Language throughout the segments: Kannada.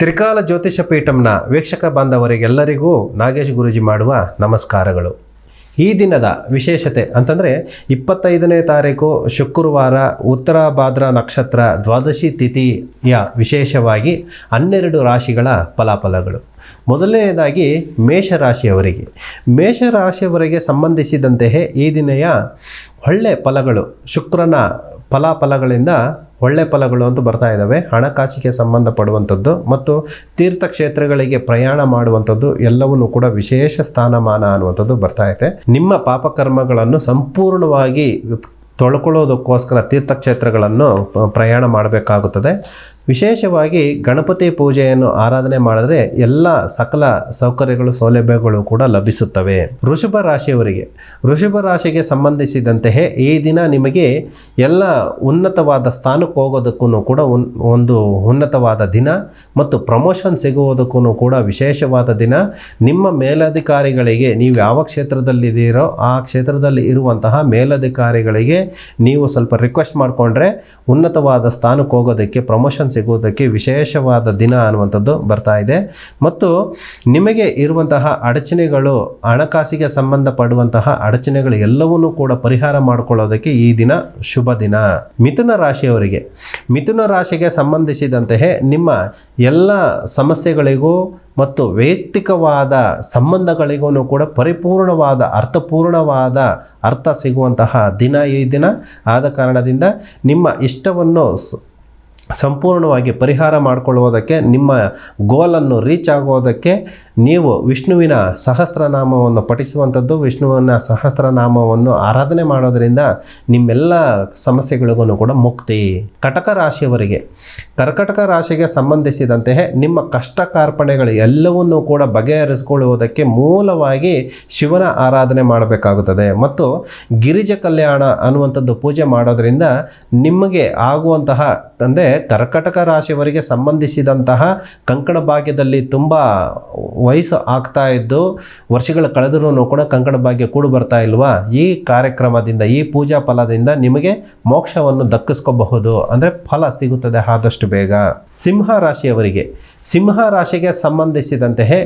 ತ್ರಿಕಾಲ ಜ್ಯೋತಿಷ ಪೀಠಂನ ವೀಕ್ಷಕ ಬಾಂಧವರಿಗೆಲ್ಲರಿಗೂ ನಾಗೇಶ್ ಗುರುಜಿ ಮಾಡುವ ನಮಸ್ಕಾರಗಳು. ಈ ದಿನದ ವಿಶೇಷತೆ ಅಂತಂದರೆ ಇಪ್ಪತ್ತೈದನೇ ತಾರೀಕು ಶುಕ್ರವಾರ ಉತ್ತರ ಭಾದ್ರ ನಕ್ಷತ್ರ ದ್ವಾದಶಿ ತಿಥಿಯ ವಿಶೇಷವಾಗಿ ಹನ್ನೆರಡು ರಾಶಿಗಳ ಫಲಾಫಲಗಳು. ಮೊದಲನೆಯದಾಗಿ ಮೇಷರಾಶಿಯವರಿಗೆ. ಮೇಷರಾಶಿಯವರಿಗೆ ಸಂಬಂಧಿಸಿದಂತೆಯೇ ಈ ದಿನೆಯ ಒಳ್ಳೆ ಫಲಗಳು ಶುಕ್ರನ ಫಲಾಫಲಗಳಿಂದ ಒಳ್ಳೆ ಫಲಗಳು ಅಂತ ಬರ್ತಾ ಇದ್ದಾವೆ ಹಣಕಾಸಿಗೆ ಸಂಬಂಧಪಡುವಂಥದ್ದು ಮತ್ತು ತೀರ್ಥಕ್ಷೇತ್ರಗಳಿಗೆ ಪ್ರಯಾಣ ಮಾಡುವಂಥದ್ದು ಎಲ್ಲವನ್ನೂ ಕೂಡ ವಿಶೇಷ ಸ್ಥಾನಮಾನ ಅನ್ನುವಂಥದ್ದು ಬರ್ತಾ ಇದೆ ನಿಮ್ಮ ಪಾಪಕರ್ಮಗಳನ್ನು ಸಂಪೂರ್ಣವಾಗಿ ತೊಳ್ಕೊಳ್ಳೋದಕ್ಕೋಸ್ಕರ ತೀರ್ಥಕ್ಷೇತ್ರಗಳನ್ನು ಪ್ರಯಾಣ ಮಾಡಬೇಕಾಗುತ್ತದೆ. ವಿಶೇಷವಾಗಿ ಗಣಪತಿ ಪೂಜೆಯನ್ನು ಆರಾಧನೆ ಮಾಡಿದ್ರೆ ಎಲ್ಲ ಸಕಲ ಸೌಕರ್ಯಗಳು, ಸೌಲಭ್ಯಗಳು ಕೂಡ ಲಭಿಸುತ್ತವೆ. ವೃಷಭ ರಾಶಿಯವರಿಗೆ, ವೃಷಭ ರಾಶಿಗೆ ಸಂಬಂಧಿಸಿದಂತೆಯೇ ಈ ದಿನ ನಿಮಗೆ ಎಲ್ಲ ಉನ್ನತವಾದ ಸ್ಥಾನಕ್ಕೆ ಹೋಗೋದಕ್ಕೂ ಕೂಡ ಒಂದು ಉನ್ನತವಾದ ದಿನ ಮತ್ತು ಪ್ರಮೋಷನ್ ಸಿಗುವುದಕ್ಕೂ ಕೂಡ ವಿಶೇಷವಾದ ದಿನ. ನಿಮ್ಮ ಮೇಲಧಿಕಾರಿಗಳಿಗೆ ನೀವು ಯಾವ ಕ್ಷೇತ್ರದಲ್ಲಿದ್ದೀರೋ ಆ ಕ್ಷೇತ್ರದಲ್ಲಿ ಇರುವಂತಹ ಮೇಲಧಿಕಾರಿಗಳಿಗೆ ನೀವು ಸ್ವಲ್ಪ ರಿಕ್ವೆಸ್ಟ್ ಮಾಡಿಕೊಂಡ್ರೆ ಉನ್ನತವಾದ ಸ್ಥಾನಕ್ಕೆ ಹೋಗೋದಕ್ಕೆ ಪ್ರಮೋಷನ್ ಸಿಗುವುದಕ್ಕೆ ವಿಶೇಷವಾದ ದಿನ ಅನ್ನುವಂಥದ್ದು ಬರ್ತಾ ಇದೆ. ಮತ್ತು ನಿಮಗೆ ಇರುವಂತಹ ಅಡಚಣೆಗಳು, ಹಣಕಾಸಿಗೆ ಸಂಬಂಧಪಡುವಂತಹ ಅಡಚಣೆಗಳು ಎಲ್ಲವನ್ನೂ ಕೂಡ ಪರಿಹಾರ ಮಾಡಿಕೊಳ್ಳೋದಕ್ಕೆ ಈ ದಿನ ಶುಭ ದಿನ. ಮಿಥುನ ರಾಶಿಯವರಿಗೆ, ಮಿಥುನ ರಾಶಿಗೆ ಸಂಬಂಧಿಸಿದಂತೆಯೇ ನಿಮ್ಮ ಎಲ್ಲ ಸಮಸ್ಯೆಗಳಿಗೂ ಮತ್ತು ವೈಯಕ್ತಿಕವಾದ ಸಂಬಂಧಗಳಿಗೂ ಕೂಡ ಪರಿಪೂರ್ಣವಾದ, ಅರ್ಥಪೂರ್ಣವಾದ ಅರ್ಥ ಸಿಗುವಂತಹ ದಿನ ಈ ದಿನ. ಆದ ಕಾರಣದಿಂದ ನಿಮ್ಮ ಇಷ್ಟವನ್ನು ಸಂಪೂರ್ಣವಾಗಿ ಪರಿಹಾರ ಮಾಡಿಕೊಳ್ಳುವುದಕ್ಕೆ ನಿಮ್ಮ ಗೋಲನ್ನು ರೀಚ್ ಆಗುವುದಕ್ಕೆ ನೀವು ವಿಷ್ಣುವಿನ ಸಹಸ್ರನಾಮವನ್ನು ಪಠಿಸುವಂಥದ್ದು, ವಿಷ್ಣುವಿನ ಸಹಸ್ರನಾಮವನ್ನು ಆರಾಧನೆ ಮಾಡೋದರಿಂದ ನಿಮ್ಮೆಲ್ಲ ಸಮಸ್ಯೆಗಳಿಗೂ ಕೂಡ ಮುಕ್ತಿ. ಕಟಕ ರಾಶಿಯವರಿಗೆ, ಕರ್ಕಟಕ ರಾಶಿಗೆ ಸಂಬಂಧಿಸಿದಂತೆಯೇ ನಿಮ್ಮ ಕಷ್ಟ ಕಾರ್ಪಣೆಗಳು ಎಲ್ಲವನ್ನೂ ಕೂಡ ಬಗೆಹರಿಸಿಕೊಳ್ಳುವುದಕ್ಕೆ ಮೂಲವಾಗಿ ಶಿವನ ಆರಾಧನೆ ಮಾಡಬೇಕಾಗುತ್ತದೆ. ಮತ್ತು ಗಿರಿಜ ಕಲ್ಯಾಣ ಅನ್ನುವಂಥದ್ದು ಪೂಜೆ ಮಾಡೋದರಿಂದ ನಿಮಗೆ ಆಗುವಂತಹ, ಅಂದರೆ ಕರ್ಕಟಕ ರಾಶಿಯವರಿಗೆ ಸಂಬಂಧಿಸಿದಂತಹ ಕಂಕಣ ಭಾಗ್ಯದಲ್ಲಿ ತುಂಬ ವಯಸ್ಸು ಆಗ್ತಾ ಇದ್ದು ವರ್ಷಗಳ ಕಳೆದರೂ ಕೂಡ ಕಂಕಣ ಭಾಗ್ಯ ಕೂಡ ಬರ್ತಾ ಇಲ್ವಾ? ಈ ಕಾರ್ಯಕ್ರಮದಿಂದ, ಈ ಪೂಜಾ ಫಲದಿಂದ ನಿಮಗೆ ಮೋಕ್ಷವನ್ನು ದಕ್ಕಿಸ್ಕೋಬಹುದು. ಅಂದರೆ ಫಲ ಸಿಗುತ್ತದೆ ಆದಷ್ಟು ಬೇಗ. ಸಿಂಹ ರಾಶಿಯವರಿಗೆ, ಸಿಂಹ ರಾಶಿಗೆ ಸಂಬಂಧಿಸಿದಂತೆಯೇ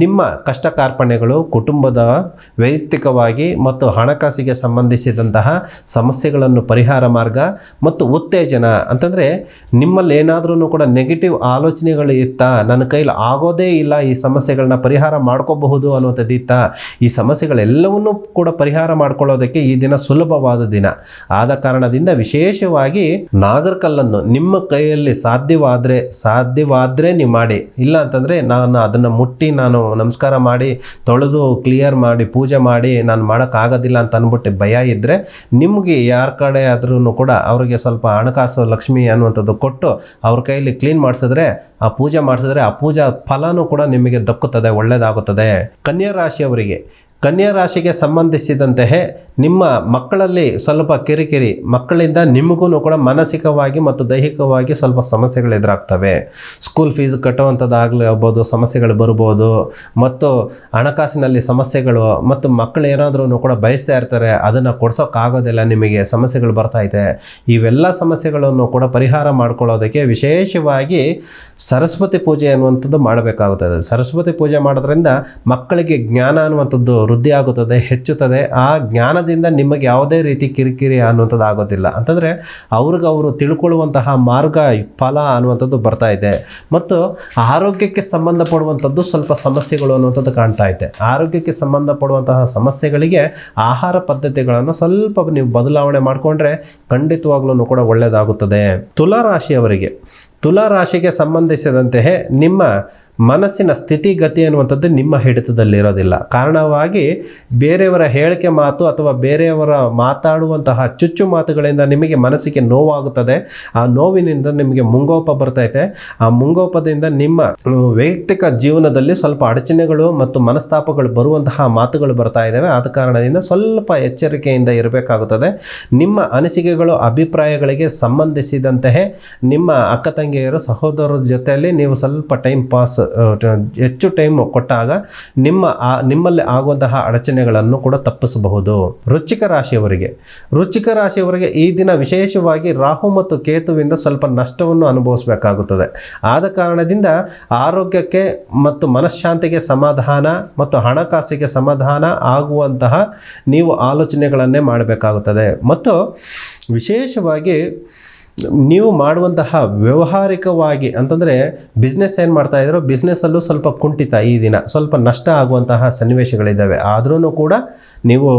ನಿಮ್ಮ ಕಷ್ಟ ಕಾರ್ಪಣ್ಯಗಳು ಕುಟುಂಬದ ವೈಯಕ್ತಿಕವಾಗಿ ಮತ್ತು ಹಣಕಾಸಿಗೆ ಸಂಬಂಧಿಸಿದಂತಹ ಸಮಸ್ಯೆಗಳನ್ನು ಪರಿಹಾರ ಮಾರ್ಗ ಮತ್ತು ಉತ್ತೇಜನ. ಅಂತಂದರೆ ನಿಮ್ಮಲ್ಲಿ ಏನಾದರೂ ಕೂಡ ನೆಗೆಟಿವ್ ಆಲೋಚನೆಗಳು ಇತ್ತಾ, ನನ್ನ ಕೈಲಿ ಆಗೋದೇ ಇಲ್ಲ ಈ ಸಮಸ್ಯೆಗಳನ್ನ ಪರಿಹಾರ ಮಾಡ್ಕೋಬಹುದು ಅನ್ನುವಂಥದ್ದು ಇತ್ತ ಈ ಸಮಸ್ಯೆಗಳೆಲ್ಲವನ್ನೂ ಕೂಡ ಪರಿಹಾರ ಮಾಡ್ಕೊಳ್ಳೋದಕ್ಕೆ ಈ ದಿನ ಸುಲಭವಾದ ದಿನ. ಆದ ಕಾರಣದಿಂದ ವಿಶೇಷವಾಗಿ ನಾಗರಕಲ್ಲನ್ನು ನಿಮ್ಮ ಕೈಯಲ್ಲಿ ಸಾಧ್ಯವಾದರೆ ಸಾಧ್ಯವಾದರೆ ನೀವು ಮಾಡಿ. ಇಲ್ಲ ಅಂತಂದರೆ ನಾನು ಅದನ್ನು ಮುಟ್ಟಿ ನಾನು ನಮಸ್ಕಾರ ಮಾಡಿ, ತೊಳೆದು ಕ್ಲಿಯರ್ ಮಾಡಿ, ಪೂಜೆ ಮಾಡಿ ನಾನು ಮಾಡೋಕ್ಕಾಗೋದಿಲ್ಲ ಅಂತ ಅಂದ್ಬಿಟ್ಟು ಭಯ ಇದ್ದರೆ ನಿಮಗೆ ಯಾರ ಕಡೆ ಆದ್ರೂ ಕೂಡ ಅವರಿಗೆ ಸ್ವಲ್ಪ ಹಣಕಾಸು ಲಕ್ಷ್ಮಿ ಅನ್ನುವಂಥದ್ದು ಕೊಟ್ಟು ಅವ್ರ ಕೈಯಲ್ಲಿ ಕ್ಲೀನ್ ಮಾಡಿಸಿದ್ರೆ, ಆ ಪೂಜೆ ಮಾಡಿಸಿದ್ರೆ ಆ ಪೂಜಾ ಫಲನೂ ಕೂಡ ನಿಮಗೆ ದಕ್ಕುತ್ತದೆ. ಒಳ್ಳೆಯದಾಗುತ್ತದೆ ಕನ್ಯಾ ರಾಶಿಯವರಿಗೆ ಕನ್ಯಾ ರಾಶಿಗೆ ಸಂಬಂಧಿಸಿದಂತೆ ನಿಮ್ಮ ಮಕ್ಕಳಲ್ಲಿ ಸ್ವಲ್ಪ ಕಿರಿಕಿರಿ, ಮಕ್ಕಳಿಂದ ನಿಮಗೂ ಕೂಡ ಮಾನಸಿಕವಾಗಿ ಮತ್ತು ದೈಹಿಕವಾಗಿ ಸ್ವಲ್ಪ ಸಮಸ್ಯೆಗಳು ಎದುರಾಗ್ತವೆ. ಸ್ಕೂಲ್ ಫೀಸ್ ಕಟ್ಟುವಂಥದ್ದಾಗಲಿ ಆಗ್ಬೋದು, ಸಮಸ್ಯೆಗಳು ಬರ್ಬೋದು, ಮತ್ತು ಹಣಕಾಸಿನಲ್ಲಿ ಸಮಸ್ಯೆಗಳು, ಮತ್ತು ಮಕ್ಕಳು ಏನಾದರೂ ಕೂಡ ಬಯಸ್ತಾ ಇರ್ತಾರೆ, ಅದನ್ನು ಕೊಡ್ಸೋಕ್ಕಾಗೋದಿಲ್ಲ, ನಿಮಗೆ ಸಮಸ್ಯೆಗಳು ಬರ್ತಾ ಇದೆ. ಇವೆಲ್ಲ ಸಮಸ್ಯೆಗಳನ್ನು ಕೂಡ ಪರಿಹಾರ ಮಾಡ್ಕೊಳ್ಳೋದಕ್ಕೆ ವಿಶೇಷವಾಗಿ ಸರಸ್ವತಿ ಪೂಜೆ ಅನ್ನುವಂಥದ್ದು ಮಾಡಬೇಕಾಗುತ್ತದೆ. ಸರಸ್ವತಿ ಪೂಜೆ ಮಾಡೋದ್ರಿಂದ ಮಕ್ಕಳಿಗೆ ಜ್ಞಾನ ಅನ್ನುವಂಥದ್ದು ವೃದ್ಧಿ ಆಗುತ್ತದೆ ಹೆಚ್ಚುತ್ತದೆ, ಆ ಜ್ಞಾನದಿಂದ ನಿಮಗೆ ಯಾವುದೇ ರೀತಿ ಕಿರಿಕಿರಿ ಅನ್ನುವಂಥದ್ದು ಆಗೋದಿಲ್ಲ. ಅಂತಂದರೆ ಅವ್ರಿಗೆ ಅವರು ತಿಳ್ಕೊಳ್ಳುವಂತಹ ಮಾರ್ಗ, ಫಲ ಅನ್ನುವಂಥದ್ದು ಬರ್ತಾ ಇದೆ. ಮತ್ತು ಆರೋಗ್ಯಕ್ಕೆ ಸಂಬಂಧಪಡುವಂಥದ್ದು ಸ್ವಲ್ಪ ಸಮಸ್ಯೆಗಳು ಅನ್ನುವಂಥದ್ದು ಕಾಣ್ತಾ ಇದೆ. ಆರೋಗ್ಯಕ್ಕೆ ಸಂಬಂಧಪಡುವಂತಹ ಸಮಸ್ಯೆಗಳಿಗೆ ಆಹಾರ ಪದ್ಧತಿಗಳನ್ನು ಸ್ವಲ್ಪ ನೀವು ಬದಲಾವಣೆ ಮಾಡಿಕೊಂಡ್ರೆ ಖಂಡಿತವಾಗ್ಲೂ ಕೂಡ ಒಳ್ಳೆಯದಾಗುತ್ತದೆ ತುಲಾರಾಶಿಯವರಿಗೆ, ತುಲಾರಾಶಿಗೆ ತುಲಾ ರಾಶಿಗೆ ಸಂಬಂಧಿಸಿದಂತೆಯೇ ನಿಮ್ಮ ಮನಸ್ಸಿನ ಸ್ಥಿತಿಗತಿ ಅನ್ನುವಂಥದ್ದು ನಿಮ್ಮ ಹಿಡಿತದಲ್ಲಿರೋದಿಲ್ಲ. ಕಾರಣವಾಗಿ ಬೇರೆಯವರ ಹೇಳಿಕೆ ಮಾತು ಅಥವಾ ಬೇರೆಯವರ ಮಾತಾಡುವಂತಹ ಚುಚ್ಚು ಮಾತುಗಳಿಂದ ನಿಮಗೆ ಮನಸ್ಸಿಗೆ ನೋವಾಗುತ್ತದೆ. ಆ ನೋವಿನಿಂದ ನಿಮಗೆ ಮುಂಗೋಪ ಬರ್ತೈತೆ. ಆ ಮುಂಗೋಪದಿಂದ ನಿಮ್ಮ ವೈಯಕ್ತಿಕ ಜೀವನದಲ್ಲಿ ಸ್ವಲ್ಪ ಅಡಚಣೆಗಳು ಮತ್ತು ಮನಸ್ತಾಪಗಳು ಬರುವಂತಹ ಮಾತುಗಳು ಬರ್ತಾ ಇದ್ದಾವೆ ಆದ ಕಾರಣದಿಂದ ಸ್ವಲ್ಪ ಎಚ್ಚರಿಕೆಯಿಂದ ಇರಬೇಕಾಗುತ್ತದೆ. ನಿಮ್ಮ ಅನಿಸಿಕೆಗಳು, ಅಭಿಪ್ರಾಯಗಳಿಗೆ ಸಂಬಂಧಿಸಿದಂತಹ ನಿಮ್ಮ ಅಕ್ಕ ತಂಗಿಯರು, ಸಹೋದರರ ಜೊತೆಯಲ್ಲಿ ನೀವು ಸ್ವಲ್ಪ ಟೈಮ್ ಪಾಸ್ ಹೆಚ್ಚು ಟೈಮ್ ಕೊಟ್ಟಾಗ ನಿಮ್ಮ ಆ- ನಿಮ್ಮಲ್ಲಿ ಆಗುವಂತಹ ಅಡಚಣೆಗಳನ್ನು ಕೂಡ ತಪ್ಪಿಸಬಹುದು. ವೃಶ್ಚಿಕ ರಾಶಿಯವರಿಗೆ. ರುಚಿಕ ರಾಶಿಯವರಿಗೆ ಈ ದಿನ ವಿಶೇಷವಾಗಿ ರಾಹು ಮತ್ತು ಕೇತುವಿಂದ ಸ್ವಲ್ಪ ನಷ್ಟವನ್ನು ಅನುಭವಿಸಬೇಕಾಗುತ್ತದೆ. ಆದ ಕಾರಣದಿಂದ ಆರೋಗ್ಯಕ್ಕೆ ಮತ್ತು ಮನಃಶಾಂತಿಗೆ ಸಮಾಧಾನ ಮತ್ತು ಹಣಕಾಸಿಗೆ ಸಮಾಧಾನ ಆಗುವಂತಹ ನೀವು ಆಲೋಚನೆಗಳನ್ನೇ ಮಾಡಬೇಕಾಗುತ್ತದೆ. ಮತ್ತು ವಿಶೇಷವಾಗಿ ನೀವು ಮಾಡುವಂತಹ ವ್ಯವಹಾರಿಕವಾಗಿ ಅಂತಂದರೆ ಬಿಸ್ನೆಸ್ ಏನು ಮಾಡ್ತಾ ಇದ್ರು ಬಿಸ್ನೆಸ್ಸಲ್ಲೂ ಸ್ವಲ್ಪ ಕುಂಠಿತ ಈ ದಿನ. ಸ್ವಲ್ಪ ನಷ್ಟ ಆಗುವಂತಹ ಸನ್ನಿವೇಶಗಳಿದ್ದಾವೆ. ಆದ್ರೂ ಕೂಡ ನೀವು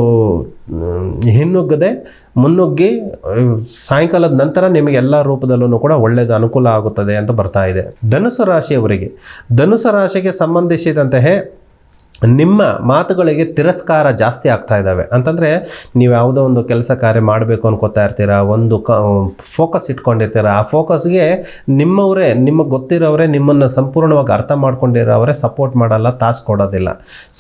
ಹಿನ್ನುಗ್ಗದೆ ಮುನ್ನುಗ್ಗಿ, ಸಾಯಂಕಾಲದ ನಂತರ ನಿಮಗೆ ಎಲ್ಲ ರೂಪದಲ್ಲೂ ಕೂಡ ಒಳ್ಳೆಯದು ಅನುಕೂಲ ಆಗುತ್ತದೆ ಅಂತ ಬರ್ತಾ ಇದೆ. ಧನುಸು ರಾಶಿಯವರಿಗೆ, ಧನುಸು ರಾಶಿಗೆ ಸಂಬಂಧಿಸಿದಂತೆಯೇ ನಿಮ್ಮ ಮಾತುಗಳಿಗೆ ತಿರಸ್ಕಾರ ಜಾಸ್ತಿ ಆಗ್ತಾ ಇದ್ದಾವೆ. ಅಂತಂದರೆ ನೀವು ಯಾವುದೋ ಒಂದು ಕೆಲಸ ಕಾರ್ಯ ಮಾಡಬೇಕು ಅನ್ಕೋತಾ ಇರ್ತೀರಾ, ಒಂದು ಕ ಫೋಕಸ್ ಇಟ್ಕೊಂಡಿರ್ತೀರ, ಆ ಫೋಕಸ್ಗೆ ನಿಮ್ಮವರೇ, ನಿಮಗೆ ಗೊತ್ತಿರೋವರೇ ನಿಮ್ಮನ್ನು ಸಂಪೂರ್ಣವಾಗಿ ಅರ್ಥ ಮಾಡ್ಕೊಂಡಿರೋವರೇ ಸಪೋರ್ಟ್ ಮಾಡಲ್ಲ ತಾಸು ಕೊಡೋದಿಲ್ಲ.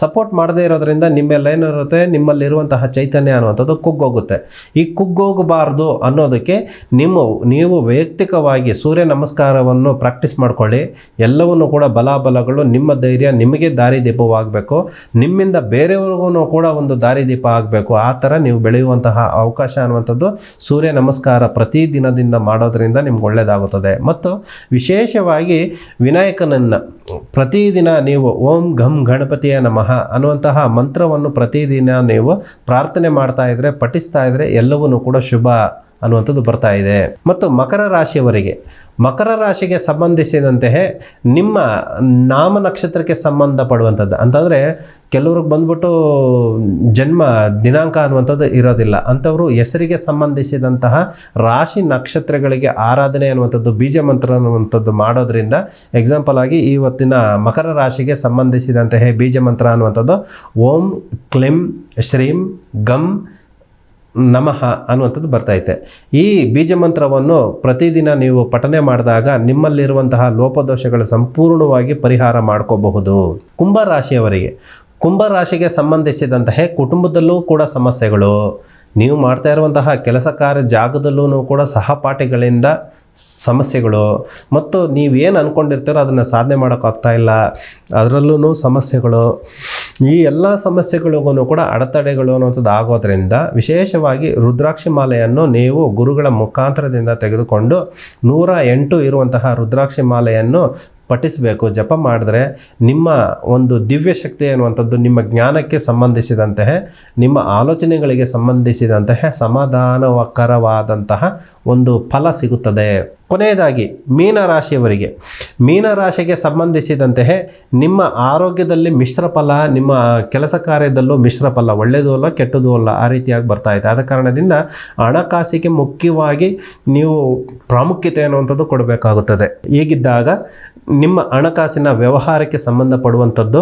ಸಪೋರ್ಟ್ ಮಾಡದೇ ಇರೋದ್ರಿಂದ ನಿಮ್ಮೆಲ್ಲ ಏನಿರುತ್ತೆ, ನಿಮ್ಮಲ್ಲಿರುವಂತಹ ಚೈತನ್ಯ ಅನ್ನುವಂಥದ್ದು ಕುಗ್ಗೋಗುತ್ತೆ. ಈ ಕುಗ್ಗೋಗಬಾರ್ದು ಅನ್ನೋದಕ್ಕೆ ನಿಮ್ಮ, ನೀವು ವೈಯಕ್ತಿಕವಾಗಿ ಸೂರ್ಯ ನಮಸ್ಕಾರವನ್ನು ಪ್ರಾಕ್ಟೀಸ್ ಮಾಡ್ಕೊಳ್ಳಿ. ಎಲ್ಲವನ್ನು ಕೂಡ ಬಲಾಬಲಗಳು ನಿಮ್ಮ ಧೈರ್ಯ, ನಿಮಗೆ ದಾರಿದೀಪವಾಗಬೇಕು ನಿಮ್ಮಿಂದ ಬೇರೆಯವ್ರಿಗೂ ಕೂಡ ಒಂದು ದಾರಿದೀಪ ಆಗಬೇಕು. ಆ ಥರ ನೀವು ಬೆಳೆಯುವಂತಹ ಅವಕಾಶ ಅನ್ನುವಂಥದ್ದು ಸೂರ್ಯ ನಮಸ್ಕಾರ ಪ್ರತಿ ದಿನದಿಂದ ಮಾಡೋದ್ರಿಂದ ನಿಮ್ಗೆ ಒಳ್ಳೆಯದಾಗುತ್ತದೆ ಮತ್ತು ವಿಶೇಷವಾಗಿ ವಿನಾಯಕನನ್ನು ಪ್ರತಿದಿನ ನೀವು ಓಂ ಘಂ ಗಣಪತಿಯ ನಮಃ ಅನ್ನುವಂತಹ ಮಂತ್ರವನ್ನು ಪ್ರತಿದಿನ ನೀವು ಪ್ರಾರ್ಥನೆ ಮಾಡ್ತಾ ಇದ್ದರೆ ಪಠಿಸ್ತಾ ಇದ್ದರೆ ಎಲ್ಲವೂ ಕೂಡ ಶುಭ ಅನ್ನುವಂಥದ್ದು ಬರ್ತಾ ಇದೆ. ಮತ್ತು ಮಕರ ರಾಶಿಯವರಿಗೆ, ಮಕರ ರಾಶಿಗೆ ಸಂಬಂಧಿಸಿದಂತೆ ನಿಮ್ಮ ನಾಮ ನಕ್ಷತ್ರಕ್ಕೆ ಸಂಬಂಧಪಡುವಂಥದ್ದು. ಅಂತಂದರೆ ಕೆಲವ್ರಿಗೆ ಬಂದ್ಬಿಟ್ಟು ಜನ್ಮ, ದಿನಾಂಕ ಅನ್ನುವಂಥದ್ದು ಇರೋದಿಲ್ಲ. ಅಂಥವರು ಹೆಸರಿಗೆ ಸಂಬಂಧಿಸಿದಂತಹ ರಾಶಿ ನಕ್ಷತ್ರಗಳಿಗೆ ಆರಾಧನೆ ಅನ್ನುವಂಥದ್ದು, ಬೀಜ ಮಂತ್ರ ಅನ್ನುವಂಥದ್ದು ಮಾಡೋದ್ರಿಂದ ಎಕ್ಸಾಂಪಲ್ ಆಗಿ ಇವತ್ತಿನ ಮಕರ ರಾಶಿಗೆ ಸಂಬಂಧಿಸಿದಂತಹ ಬೀಜ ಮಂತ್ರ ಅನ್ನುವಂಥದ್ದು, ಓಂ, ಕ್ಲಿಂ, ಶ್ರೀಂ, ಗಂ ನಮಃ ಅನ್ನುವಂಥದ್ದು ಬರ್ತೈತೆ ಈ ಬೀಜ ಮಂತ್ರವನ್ನು ಪ್ರತಿದಿನ ನೀವು ಪಠನೆ ಮಾಡಿದಾಗ ನಿಮ್ಮಲ್ಲಿರುವಂತಹ ಲೋಪದೋಷಗಳು ಸಂಪೂರ್ಣವಾಗಿ ಪರಿಹಾರ ಮಾಡ್ಕೋಬಹುದು. ಕುಂಭ ರಾಶಿಯವರಿಗೆ ಕುಂಭ ರಾಶಿಗೆ ಸಂಬಂಧಿಸಿದಂತಹ ಕುಟುಂಬದಲ್ಲೂ ಕೂಡ ಸಮಸ್ಯೆಗಳು. ನೀವು ಮಾಡ್ತಾ ಇರುವಂತಹ ಕೆಲಸ ಕಾರ್ಯ ಜಾಗದಲ್ಲೂ ಕೂಡ ಸಹಪಾಠಿಗಳಿಂದ ಸಮಸ್ಯೆಗಳು. ಮತ್ತು ನೀವೇನು ಅಂದ್ಕೊಂಡಿರ್ತೀರೋ ಅದನ್ನು ಸಾಧನೆ ಮಾಡೋಕ್ಕಾಗ್ತಾ ಇಲ್ಲ. ಅದರಲ್ಲೂ ಸಮಸ್ಯೆಗಳು. ಈ ಎಲ್ಲ ಸಮಸ್ಯೆಗಳಿಗೂ ಕೂಡ ಅಡೆತಡೆಗಳು ಅನ್ನೋಂಥದ್ದು ಆಗೋದ್ರಿಂದ ವಿಶೇಷವಾಗಿ ರುದ್ರಾಕ್ಷಿ ಮಾಲೆಯನ್ನು ನೀವು ಗುರುಗಳ ಮುಖಾಂತರದಿಂದ ತೆಗೆದುಕೊಂಡು ನೂರ ಎಂಟು ಇರುವಂತಹ ರುದ್ರಾಕ್ಷಿ ಮಾಲೆಯನ್ನು ಪಠಿಸಬೇಕು, ಜಪ ಮಾಡಿದ್ರೆ ನಿಮ್ಮ ಒಂದು ದಿವ್ಯ ಶಕ್ತಿ ಅನ್ನುವಂಥದ್ದು ನಿಮ್ಮ ಜ್ಞಾನಕ್ಕೆ ಸಂಬಂಧಿಸಿದಂತೆ, ನಿಮ್ಮ ಆಲೋಚನೆಗಳಿಗೆ ಸಂಬಂಧಿಸಿದಂತಹ ಸಮಾಧಾನಕರವಾದಂತಹ ಒಂದು ಫಲ ಸಿಗುತ್ತದೆ. ಕೊನೆಯದಾಗಿ, ಮೀನರಾಶಿಯವರಿಗೆ. ಮೀನರಾಶಿಗೆ ಸಂಬಂಧಿಸಿದಂತೆ ನಿಮ್ಮ ಆರೋಗ್ಯದಲ್ಲಿ ಮಿಶ್ರ ಫಲ, ನಿಮ್ಮ ಕೆಲಸ ಕಾರ್ಯದಲ್ಲೂ ಮಿಶ್ರ ಫಲ ಒಳ್ಳೆಯದು ಅಲ್ಲ ಕೆಟ್ಟದೂ ಅಲ್ಲ, ಆ ರೀತಿಯಾಗಿ ಬರ್ತಾ ಇದೆ. ಆದ ಕಾರಣದಿಂದ ಹಣಕಾಸಿಗೆ ಮುಖ್ಯವಾಗಿ ನೀವು ಪ್ರಾಮುಖ್ಯತೆ ಅನ್ನುವಂಥದ್ದು ಕೊಡಬೇಕಾಗುತ್ತದೆ. ಹೀಗಿದ್ದಾಗ ನಿಮ್ಮ ಹಣಕಾಸಿನ ವ್ಯವಹಾರಕ್ಕೆ ಸಂಬಂಧಪಡುವಂಥದ್ದು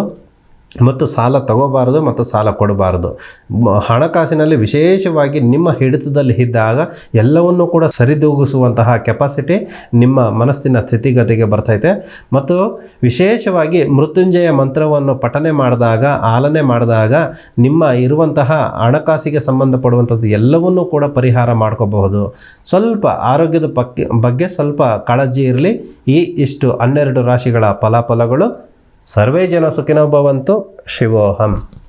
ಮತ್ತು ಸಾಲ ತಗೋಬಾರದು ಮತ್ತು ಸಾಲ ಕೊಡಬಾರದು. ಹಣಕಾಸಿನಲ್ಲಿ ವಿಶೇಷವಾಗಿ ನಿಮ್ಮ ಹಿಡಿತದಲ್ಲಿ ಇದ್ದಾಗ ಎಲ್ಲವನ್ನೂ ಕೂಡ ಸರಿದೂಗಿಸುವಂತಹ ಕೆಪಾಸಿಟಿ ನಿಮ್ಮ ಮನಸ್ಸಿನ ಸ್ಥಿತಿಗತಿಗೆ ಬರ್ತೈತೆ. ಮತ್ತು ವಿಶೇಷವಾಗಿ ಮೃತ್ಯುಂಜಯ ಮಂತ್ರವನ್ನು ಪಠನೆ ಮಾಡಿದಾಗ, ಆಲನೆ ಮಾಡಿದಾಗ ನಿಮ್ಮ ಇರುವಂತಹ ಹಣಕಾಸಿಗೆ ಸಂಬಂಧಪಡುವಂಥದ್ದು ಎಲ್ಲವನ್ನೂ ಕೂಡ ಪರಿಹಾರ ಮಾಡ್ಕೋಬಹುದು. ಸ್ವಲ್ಪ ಆರೋಗ್ಯದ ಬಗ್ಗೆ ಸ್ವಲ್ಪ ಕಾಳಜಿ ಇರಲಿ. ಈ ಇಷ್ಟು ಹನ್ನೆರಡು ರಾಶಿಗಳ ಫಲಾಫಲಗಳು ಸರ್ವೇ ಜನ ಸುಖಿನೋ ಭವಂತು ಶಿವೋಹಂ